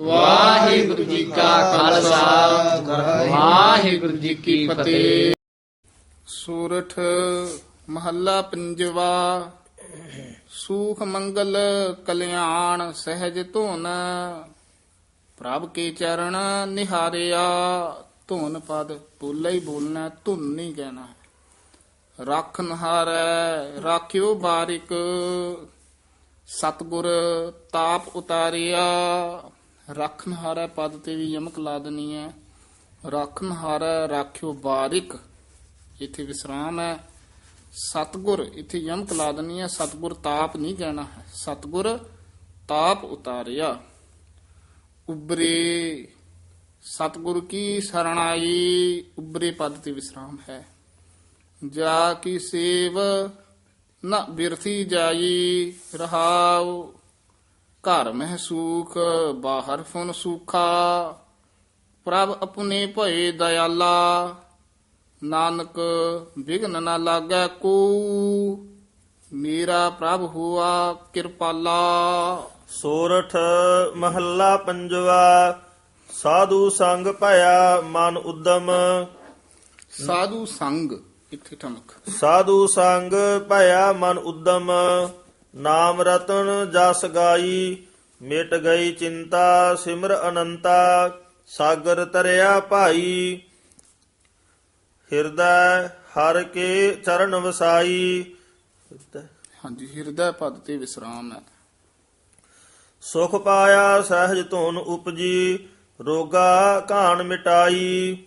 ਵਾਹਿਗੁਰੂ ਜੀ ਕਾ ਖਾਲਸਾ। ਵਾਹਿਗੁਰੂ ਜੀ ਕੀ ਫਤਿਹ। ਸੂਰਠ ਮਹੱਲਾ ਪੰਜਵਾ। ਸੂਖ ਮੰਗਲ ਕਲਿਆਣ ਸਹਿਜ ਧੁਨ। ਪ੍ਰਭ ਕੇ ਚਰਨ ਨਿਹਾਰਿਆ, ਧੁਨ ਪਦ ਬੋਲੇ ਹੀ ਬੋਲਣਾ ਧੁਨ ਨਹੀਂ ਕਹਿਣਾ। ਰੱਖ ਨਹਾਰੈ, ਰਾਖਿਓ ਬਾਰਿਕ। ਸਤਗੁਰ ਤਾਪ ਉਤਾਰਿਆ ਰੱਖ ਨਹਾਰੈ ਪਦ ਤੇ ਵੀ ਯਮਕ ਲਾ ਦੇਣੀ ਹੈ। ਰੱਖ ਨਹਾਰੈ ਰਾਖਿਓ ਬਾਰਿਕ, ਇੱਥੇ ਵਿਸਰਾਮ ਹੈ। ਸਤਗੁਰ ਇੱਥੇ ਯਮਕ ਲਾ ਦੇਣੀ ਹੈ। ਸਤਗੁਰ ਤਾਪ ਨਹੀਂ ਕਹਿਣਾ ਹੈ। ਸਤਗੁਰ ਤਾਪ ਉਤਾਰਿਆ। ਉਬਰੇ, ਸਤਗੁਰ ਕੀ ਸਰਣਾਈ ਉਬਰੇ ਪਦ ਤੇ ਵਿਸਰਾਮ ਹੈ। ਜਾ ਕੀ ਸੇਵ ਨਾ ਬਿਰਥੀ ਜਾਈ, ਰਹਾਉ ਘਰ ਮਹਿ ਸੂਖ ਬਾਹਰ ਫੁਨ ਸੂਖਾ। ਪ੍ਰਭ ਆਪਣੇ ਭਏ ਦਇਆਲਾ ਨਾਨਕ ਵਿਗਨ ਨਾ ਲਾਗੈ ਕੋ। ਮੇਰਾ ਪ੍ਰਭ ਹੁਆ ਕਿਰਪਾਲਾ। ਸੋਰਠ ਮਹੱਲਾ ਪੰਜਵਾ ਸਾਧੂ ਸੰਗ ਭਇਆ ਮਨ ਉਦਮ। ਸਾਧੂ ਸੰਗ ਇੱਥੇ ਠਮਕ। ਸਾਧੂ ਸੰਗ ਭਇਆ ਮਨ ਉਦਮ। ਨਾਮ ਰਤਨ ਜਸ ਗਾਈ ਮਿਟ ਗਈ ਚਿੰਤਾ ਸਿਮਰ ਅਨੰਤਾ ਸਾਗਰ ਤਰਿਆ ਭਾਈ। ਹਿਰਦੈ ਹਰ ਕੇ ਚਰਨ ਵਸਾਈ। ਹਾਂਜੀ ਹਿਰਦਾ ਪਦ ਤੇ ਵਿਸਰਾਮ ਹੈ। ਸੁਖ ਪਾਇਆ ਸਹਿਜ ਧੁਨ ਉਪਜੀ ਰੋਗਾ ਘਾਣ ਮਿਟਾਈ।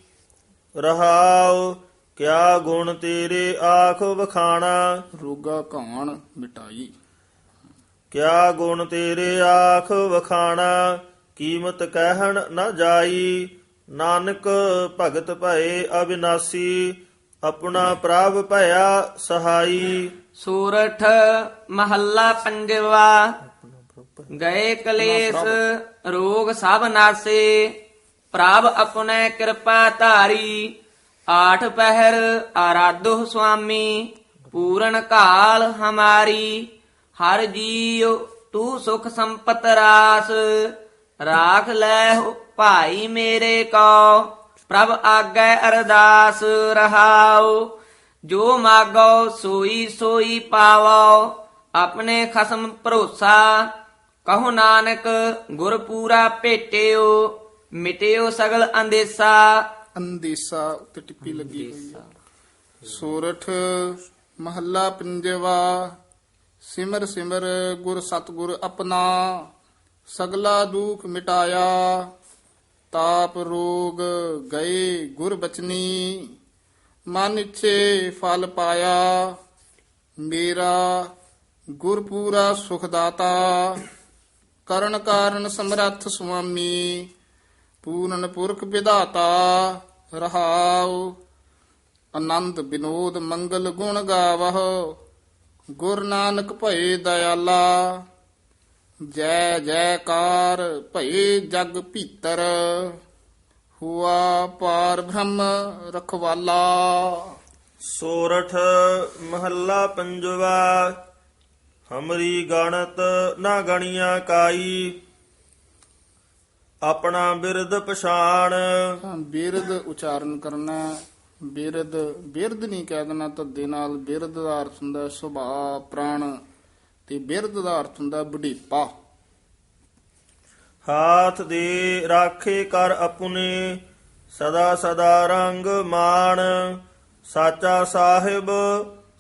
ਰਹਾਉ ਕਿਆ ਗੁਣ ਤੇਰੇ ਆਖ ਵਖਾਣਾ। ਰੋਗਾ ਘਾਣ ਮਿਟਾਈ। ਕਿਆ ਗੁਣ ਤੇਰੇ ਆਖ ਵਖਾਣਾ, ਕੀਮਤ ਕਹਿਣ ਨਾ ਜਾਈ। ਨਾਨਕ ਭਗਤ ਭਏ ਅਬਿਨਾਸੀ, ਆਪਣਾ ਪ੍ਰਭ ਭਇਆ ਸਹਾਈ। ਸੂਰਠ ਮਹੱਲਾ ਪੰਜਵਾ, ਗਏ ਕਲੇਸ਼, ਰੋਗ ਸਭ ਨਾਸੇ। ਪ੍ਰਭ ਆਪਣੇ ਕਿਰਪਾ ਧਾਰੀ, ਆਠ ਪਹਿਰ ਆਰਾਧੋ ਸੁਆਮੀ, ਪੂਰਨ ਕਾਲ ਹਮਾਰੀ। ਹਰ ਜੀਉ ਤੂੰ ਸੁਖ ਸੰਪਤ ਰਾਸ। ਰਾਖ ਲੈ ਭਾਈ ਮੇਰੇ ਕੋ ਪ੍ਰਭ ਆਗੈ ਅਰਦਾਸ ਰਹਾਉ। ਜੋ ਮਾਗੋ ਸੋਈ ਸੋਈ ਪਾਵੋ ਆਪਣੇ ਖਸਮ ਭਰੋਸਾ। ਕਹੋ ਨਾਨਕ, ਗੁਰ ਪੂਰਾ ਭੇਟਿਓ, ਮਿਟਿਓ ਸਗਲ ਅੰਦੇਸਾ। ਅੰਦੇਸਾ ਉੱਤੇ ਟਿੱਪੀ ਲੱਗੀ ਹੋਈ ਹੈ। ਸੂਰਠ ਮਹੱਲਾ ਪੰਜਵਾ ਸਿਮਰ ਸਿਮਰ ਗੁਰ ਸਤਗੁਰ ਆਪਣਾ, ਸਗਲਾ ਦੁਖ ਮਿਟਾਇਆ। ਤਾਪ ਰੋਗ ਗਏ ਗੁਰ ਬਚਨੀ, ਮਨ ਇੱਛੇ ਫਲ ਪਾਇਆ। ਮੇਰਾ ਗੁਰ ਪੂਰਾ ਸੁਖ ਦਾਤਾ ਕਰਨ ਕਾਰਨ ਸਮਰੱਥ ਸੁਆਮੀ, ਪੂਰਨ ਪੁਰਖ ਵਿਧਾਤਾ। ਰਹਾਉ, ਆਨੰਦ ਬਿਨੋਦ ਮੰਗਲ ਗੁਣ ਗਾਵਹੁ। ਗੁਰ ਨਾਨਕ ਭਏ ਦਇਆਲਾ। ਜੈ ਜੈਕਾਰ ਭਏ ਜਗ ਭੀਤਰ। ਹੁਆ ਪਾਰ ਬ੍ਰਹਮ ਰਖਵਾਲਾ। ਸੋਰਠ ਮਹੱਲਾ ਪੰਜਵਾ ਹਮਰੀ ਗਣਤ ਨਾ ਗਣੀਆਂ ਕਾਈ। ਆਪਣਾ ਬਿਰਦ ਪਛਾਣ। ਬਿਰਦ ਉਚਾਰਨ ਕਰਨਾ। ਬਿਰਦ ਬਿਰਦ ਨਹੀਂ ਕਹਿ ਦੇਣਾ ਧੱਦੇ ਨਾਲ ਬਿਰਦ ਦਾ ਅਰਥ ਹੁੰਦਾ ਸੁਭਾਅ ਪ੍ਰਾਣ ਤੇ ਬਿਰਦ ਦਾ ਅਰਥ ਹੁੰਦਾ ਬੁਢੀਪਾ ਹਾਥ ਦੇ ਰਾਖੇ ਕਰ ਆਪਣੇ ਸਦਾ ਸਦਾ ਰੰਗ ਮਾਣ ਸਾਚਾ ਸਾਹਿਬ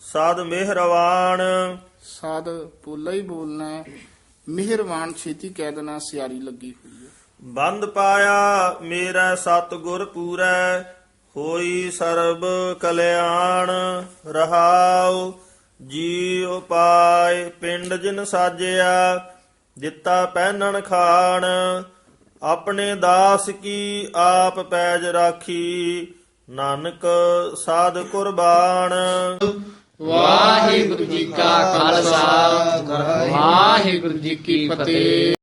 ਸਦ ਮਿਹਰਵਾਨ। ਸਾਦ ਪੋਲਾ ਹੀ ਬੋਲਣਾ ਹੈ ਮਿਹਰਬਾਨ ਛੇਤੀ ਕਹਿ ਦੇਣਾ ਸਿਆਰੀ ਲੱਗੀ ਹੋਈ ਹੈ। ਬੰਦ ਪਾਇਆ ਮੇਰਾ ਸਤਿਗੁਰ ਪੂਰੈ ਹੋਈ ਸਰਬ ਕਲਿਆਣ ਰਹਾਉ ਜੀ ਉਪਾਇ ਪਿੰਡ ਜਿਨ ਸਾਜਿਆ, ਦਿੱਤਾ ਪਹਿਨਣ ਖਾਣ, ਆਪਣੇ ਦਾਸ ਕੀ ਆਪ ਪੈਜ ਰਾਖੀ, ਨਾਨਕ ਸਾਧ ਕੁਰਬਾਨ। ਵਾਹਿਗੁਰੂ ਜੀ ਕਾ ਖਾਲਸਾ, ਵਾਹਿਗੁਰੂ ਜੀ ਕੀ ਫਤਿਹ।